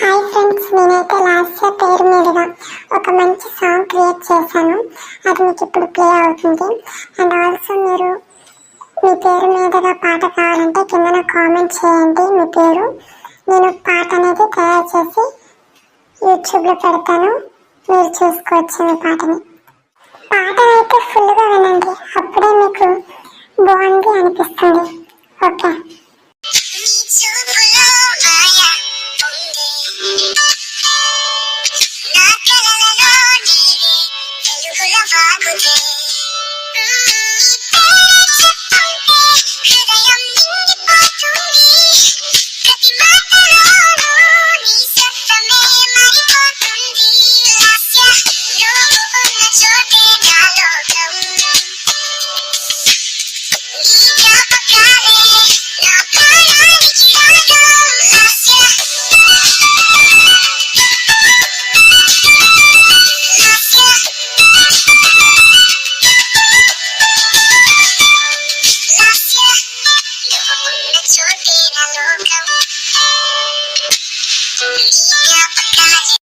Hi friends నేనైతే last year పేరు మీదుగా ఒక మంచి సాంగ్ క్రియేట్ చేశాను. అది మీకు ఇప్పుడు ప్లే అవుతుంది. అండ్ ఆల్సో మీరు మీ పేరు మీదుగా పాట కావాలంటే కింద కామెంట్ చేయండి మీ పేరు. నేను పాట అనేది తయారు చేసి యూట్యూబ్లో పెడతాను. మీరు చూసుకోవచ్చు మీ పాటని. పాట 그대 없는 기뻐 둘이 그때마다 So na loob ka mo Di ka pagkalit